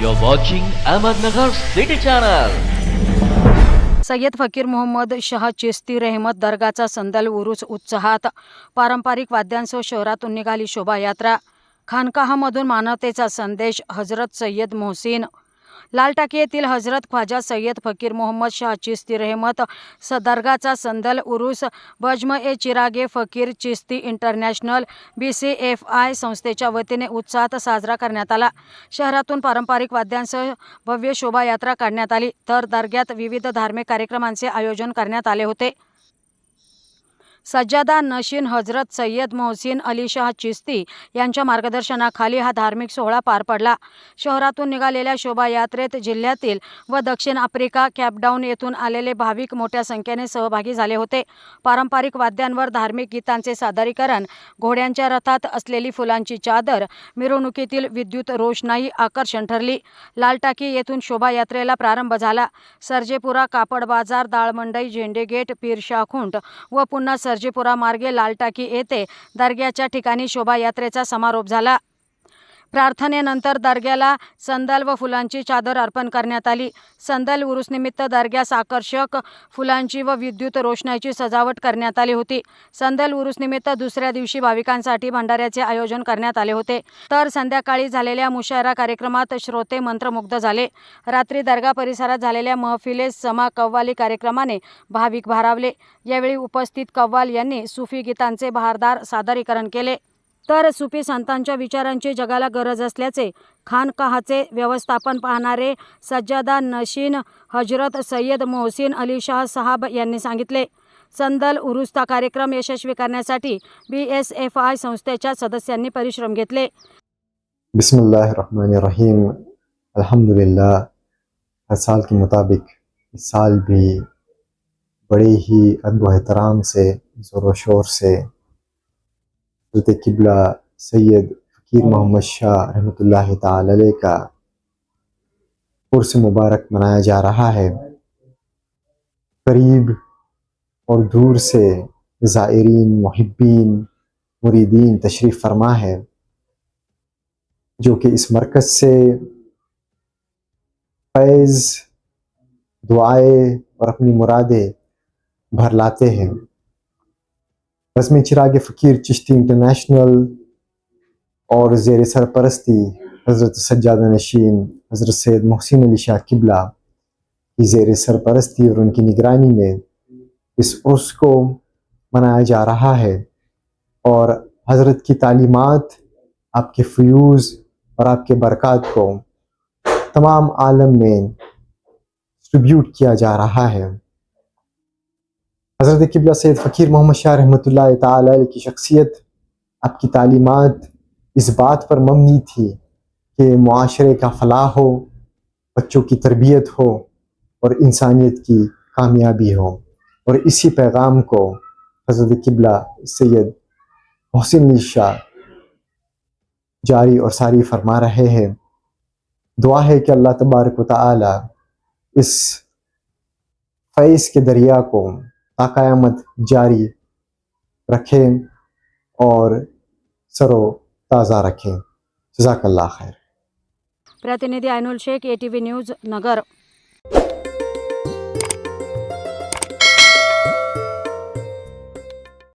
You're watching Ahmednagar City Channel. Syed फकीर मोहम्मद शाह चिस्ती रेहमत दर्गाचा संदल उरूस उत्साहात पारंपरिक वाद्यांसह शहरातून निघाली शोभायात्रा खानकाहामधून मानवतेचा संदेश हजरत सय्यद मोहसिन लालटाकी येथील हजरत ख्वाजा सय्यद फकीर मोहम्मद शाह चिस्ती रेहमत स दर्गाचा संदल उरुस Bazm e Chirage Faqir Chishti international B C F I संस्थेच्या वतीने उत्साहात साजरा करण्यात आला. शहरातून पारंपरिक वाद्यांसह भव्य शोभायात्रा काढण्यात आली. तर दर्ग्यात विविध धार्मिक कार्यक्रमांचे आयोजन करण्यात आले होते. सज्जादा नशीन हजरत सय्यद मोहसिन अली शाह चिस्ती यांच्या मार्गदर्शनाखाली हा धार्मिक सोहळा पार पडला. शहरातून निघालेल्या शोभायात्रेत जिल्ह्यातील व दक्षिण आफ्रिका कॅपडाऊन येथून आलेले भाविक मोठ्या संख्येने सहभागी झाले होते. पारंपरिक वाद्यांवर धार्मिक गीतांचे सादरीकरण घोड्यांच्या रथात असलेली फुलांची चादर मिरवणुकीतील विद्युत रोषणाई आकर्षण ठरली. लालटाकी येथून शोभायात्रेला प्रारंभ झाला. सर्जेपुरा कापड बाजार दाळमंडई झेंडेगेट पीरशाखुंट व पुन्हा सर्जीपुरा मार्गे लालटाकी येथे दर्ग्याच्या ठिकाणी शोभायात्रेचा समारोप झाला. प्रार्थनेनंतर दर्ग्याला संदल व फुलांची चादर अर्पण करण्यात आली. संदल उरुसनिमित्त दर्ग्यास आकर्षक फुलांची व विद्युत रोषणाईची सजावट करण्यात आली होती. संदल उरुसनिमित्त दुसऱ्या दिवशी भाविकांसाठी भंडाऱ्याचे आयोजन करण्यात आले होते. तर संध्याकाळी झालेल्या मुशायरा कार्यक्रमात श्रोते मंत्रमुग्ध झाले. रात्री दर्गा परिसरात झालेल्या महफिलेस समा कव्वाली कार्यक्रमाने भाविक भारावले. यावेळी उपस्थित कव्वाल यांनी सुफी गीतांचे बहारदार सादरीकरण केले. तर सुफी संतांच्या विचारांची जगाला गरज असल्याचे खानकाहाचे व्यवस्थापन पाहणारे सज्जादा नशीन हजरत सय्यद मोहसिन अली शाह साहब यांनी सांगितले. संदल उरुस्ता कार्यक्रम यशस्वी करण्यासाठी बी एस एफ आय संस्थेच्या सदस्यांनी परिश्रम घेतले. बिस्मिल्लाहिर्रहमानिर्रहीम. अल्हम्दुलिल्लाह. हर साल के मुताबिक इस साल भी बड़े ही अदब एहतराम से ज़ोर शोर से حضرت قبلہ سید فقیر محمد شاہ رحمۃ اللہ تعالی علیہ کا عرس مبارک منایا جا رہا ہے۔ قریب اور دور سے زائرین، محبین، مریدین تشریف فرما ہے، جو کہ اس مرکز سے فیض دعائیں اور اپنی مرادیں بھر لاتے ہیں۔ رسم چراغ فقیر چشتی انٹرنیشنل اور زیر سرپرستی حضرت سجاد نشین، حضرت سید محسن علی شاہ قبلہ کی زیر سرپرستی اور ان کی نگرانی میں اس عرس کو منایا جا رہا ہے اور حضرت کی تعلیمات، آپ کے فیوز اور آپ کے برکات کو تمام عالم میں ڈسٹریبیوٹ کیا جا رہا ہے۔ حضرت قبلہ سید فقیر محمد شاہ رحمۃ اللہ تعالی کی شخصیت آپ کی تعلیمات اس بات پر مبنی تھی کہ معاشرے کا فلاح ہو، بچوں کی تربیت ہو اور انسانیت کی کامیابی ہو۔ اور اسی پیغام کو حضرت قبلہ سید محسن علی شاہ جاری اور ساری فرما رہے ہیں۔ دعا ہے کہ اللہ تبارک و تعالی اس فیض کے دریا کو قیامت جاری رکھیں اور سرو تازہ رکھیں۔ جزاک اللہ خیر۔ پرتندھی آئین شیخ اے ٹی وی نیوز نگر۔